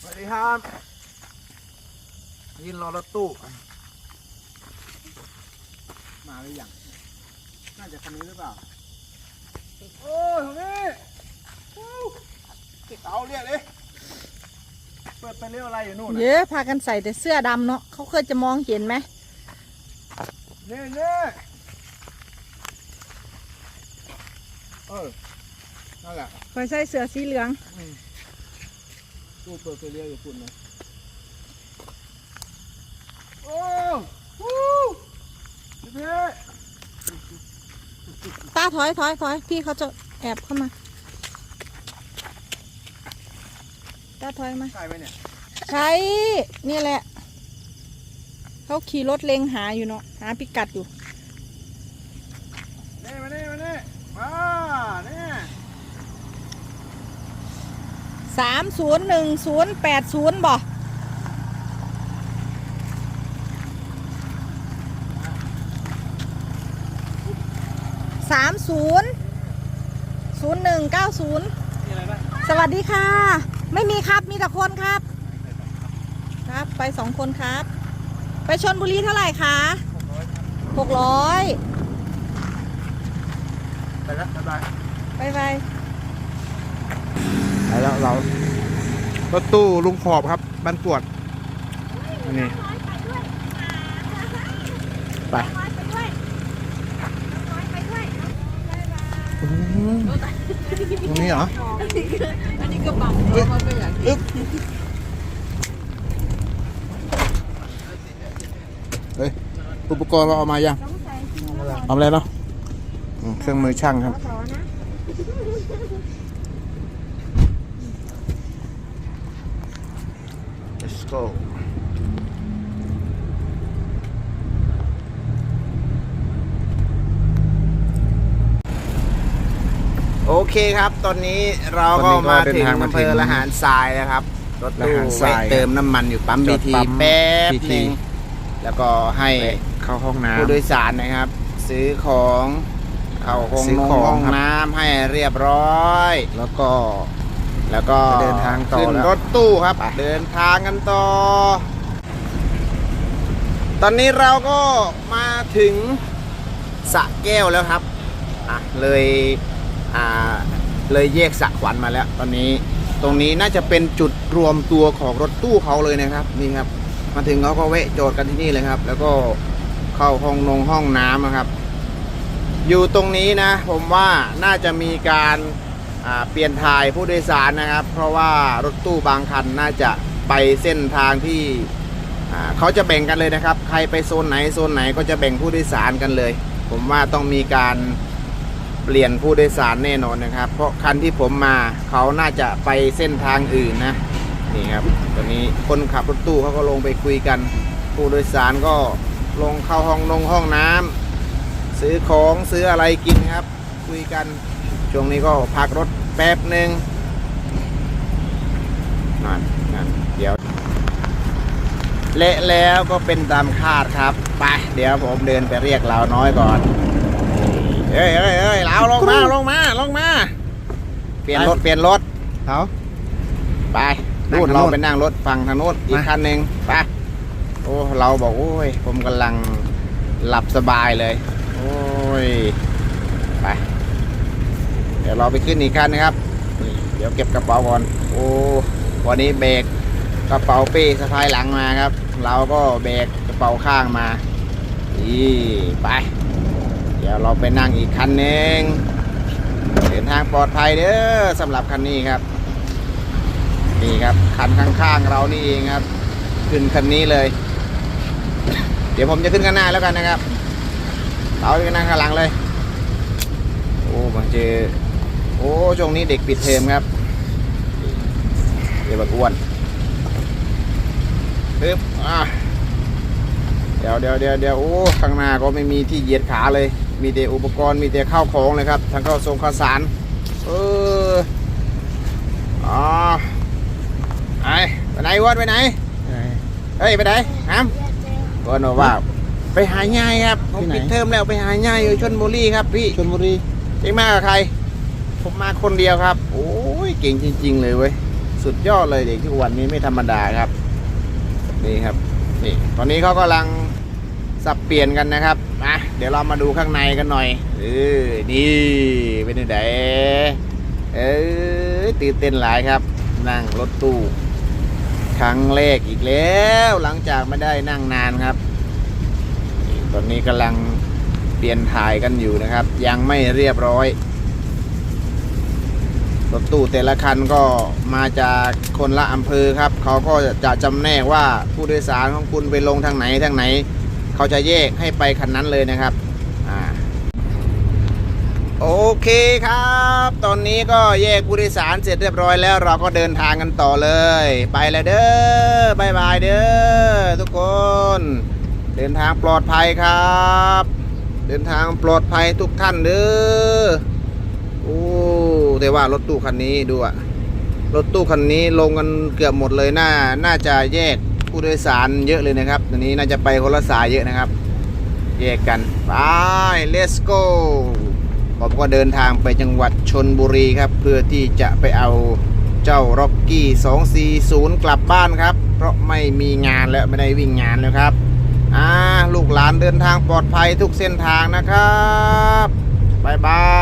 สวัสดีครับยินรอรถตู้มาหรือยังน่าจะคันนี้หรือเปล่า โอ้ยตรงนี้วู้ติดเตาเรียกเลยเปิดไปเรียกอะไรอยู่นู่นน่ะเยอะพากันใส่แต่เสื้อดำเนาะเขาเคยจะมองเห็นไหมนี่นี่เออนั่นแหละคอยใส่เสื้อสีเหลือง ตู้เปิดไปเรียกอยู่คุณนะโอ้วู้พี่พี่ตาถอยถอยถอยพี่เขาจะแอบเข้ามาตาถอยมา ใช่ไหมเนี่ยใช่นี่แหละ เขาขี่รถเล็งหาอยู่เนาะหาพิกัดอยู่นี่มานี่มานี่มานี่ สามศูนย์หนึ่งศูนย์แปดศูนย์บ่สามศูนย์ศูนย์หนึ่งเก้าศูนย์มีอะไรบ้างสวัสดีค่ะ ไม่มีครับมีแต่คนครับ ครับไปสองคนครับ ไปชนบุรีเท่าไหร่คะหกร้อยไปแล้วบ๊ายบายไปไป ไปแล้วเรารถตู้ลุงขอบครับบ้านกวดอันนี้ไปตรงนี้เหรออันนี้กระเป๋าอึ๊บเฮ้ยอุปกรณ์เราเอามายังเอามาแล้วเนาะเครื่องมือช่างครับ go โอเคครับ ตอนนี้เราก็มาถึงอำเภอละหารทรายนะครับ รถตู้ละหารทรายแวะเติมน้ำมันอยู่ปั๊มจบีอดทีปั๊มแป๊บ BT หนึงแล้วก็ให้เข้าห้องน้ผู้โดยสารนะครับ ซื้อของเข้าห้องซื้อนงของห้องครับน้ำให้เรียบร้อยำแล้วก็ แล้วก็จะเดินทางต่อขึ้นแล้วรถตู้ครับไปเดินทางกันต่อ ตอนนี้เราก็มาถึงสระแก้วแล้วครับอะเลยอ่าเลยแยกสระขวัญมาแล้ว ตอนนี้ตรงนี้น่าจะเป็นจุดรวมตัวของรถตู้เขาเลยนะครับนี่ครับ มาถึงเขาก็แวะจอดกันที่นี่เลยครับ แล้วก็เข้าห้องนงห้องน้ำนะครับ อยู่ตรงนี้นะ ผมว่าน่าจะมีการอ่า เปลี่ยนถ่ายผู้โดยสารนะครับ เพราะว่ารถตู้บางคันน่าจะไปเส้นทางที่เขาจะแบ่งกันเลยนะครับ ใครไปโซนไหนโซนไหนก็จะแบ่งผู้โดยสารกันเลย ผมว่าต้องมีการเปลี่ยนผู้โดยสารแน่นอนนะครับ เพราะคันที่ผมมาเขาน่าจะไปเส้นทางอื่นนะนี่ครับตอนนี้คนขับรถตู้เขาก็ลงไปคุยกัน ผู้โดยสารก็ลงเข้าห้องนงห้องน้ำซื้อของซื้ออะไรกินครับ คุยกัน ช่วงนี้ก็พักรถแป๊บหนึ่งนั่นนั่นเดี๋ยว เละแล้วก็เป็นตามคาดครับ ไป เดี๋ยวผมเดินไปเรียกเราน้อยก่อน เอ้ยเอ้ยเอ้ยเราลงมาลงมาลงมา เปลี่ยนรถเปลี่ยนรถเขา ไปนั่งนู่นทางเราโน้นไปนั่งรถฝั่งทางโน้นอีกมาคันหนึ่งไป โอ้ เราบอกโอ้ย ผมกำลังหลับสบายเลย โอ้ย ไปเดี๋ยวเราไปขึ้นอีกคันนะครับ เดี๋ยวเก็บกระเป๋าก่อน โอ้วันนี้เบรกกระเป๋าเป้สะพายหลังมาครับ เราก็เบรกกระเป๋าข้างมานี่ไป เดี๋ยวเราไปนั่งอีกคันหนึ่งเดินทางปลอดภัยเด้อสำหรับคันนี้ครับ นี่ครับคันข้างๆเรานี่เองครับ ขึ้นคันนี้เลย เดี๋ยวผมจะขึ้นข้างหน้าแล้วกันนะครับ เราจะนั่งข้างหลังเลย โอ้บางเจอ โอ้ช่วงนี้เด็กปิดเทอมครับเดี๋ยวบักอ้วนปึ๊บอะเดี๋ยวเดี๋ยวเดี๋ยวเดี๋ยวโอ้ข้างหน้าก็ไม่มีที่เหยียดขาเลย มีแต่อุปกรณ์มีแต่ข้าวของเลยครับทั้งข้าวทรงข้าวสารเอออ๋อไอ้ไปไหนวอนไปไหนเฮ้ยไปไหนฮามวอนบอกว่าไปหาญายครับผมที่ไหนปิดเทอมแล้วไปหาญายอยู่ชนบุรีครับพี่ชลบุรีเองมากับใคร ผมมาคนเดียวครับ โอ้ยเก่งจริง ๆ เลยเว้ย สุดยอดเลยเด็กที่วันนี้ไม่ธรรมดาครับ นี่ครับ นี่ ตอนนี้เขากำลังสับเปลี่ยนกันนะครับอะเดี๋ยวเรามาดูข้างในกันหน่อยเออนี่เป็นยังไงเออตื่นเต้นหลายครับ นั่งรถตู้ครั้งแรกอีกแล้ว หลังจากไม่ได้นั่งนานครับ ตอนนี้กำลังเปลี่ยนถ่ายกันอยู่นะครับ ยังไม่เรียบร้อย รถตู้แต่ละคันก็มาจากคนละอำเภอครับ เขาก็จะจำแนกว่าผู้โดยสารของคุณไปลงทางไหนทางไหน เขาจะแยกให้ไปคันนั้นเลยนะครับอโอเคครับ ตอนนี้ก็แยกผู้โดยสารเสร็จเรียบร้อยแล้ว เราก็เดินทางกันต่อเลย ไปแล้วเด้อบายบายเด้อทุกคน เดินทางปลอดภัยครับ เดินทางปลอดภัยทุกท่านเด้อโอ้ แต่ว่ารถตู้คันนี้ดูอะรถตู้คันนี้ลงกันเกือบหมดเลยน่าน่าจะแยกผู้โดยสารเยอะเลยนะครับตอนนี้น่าจะไปคนละสายเยอะนะครับ แยกกันไป let's go ผมก็เดินทางไปจังหวัดชนบุรีครับ เพื่อที่จะไปเอาเจ้าร็อกกี้240 กลับบ้านครับ เพราะไม่มีงานแล้วไม่ได้วิ่งงานแล้วครับอ่าลูกหลานเดินทางปลอดภัยทุกเส้นทางนะครับบายบาย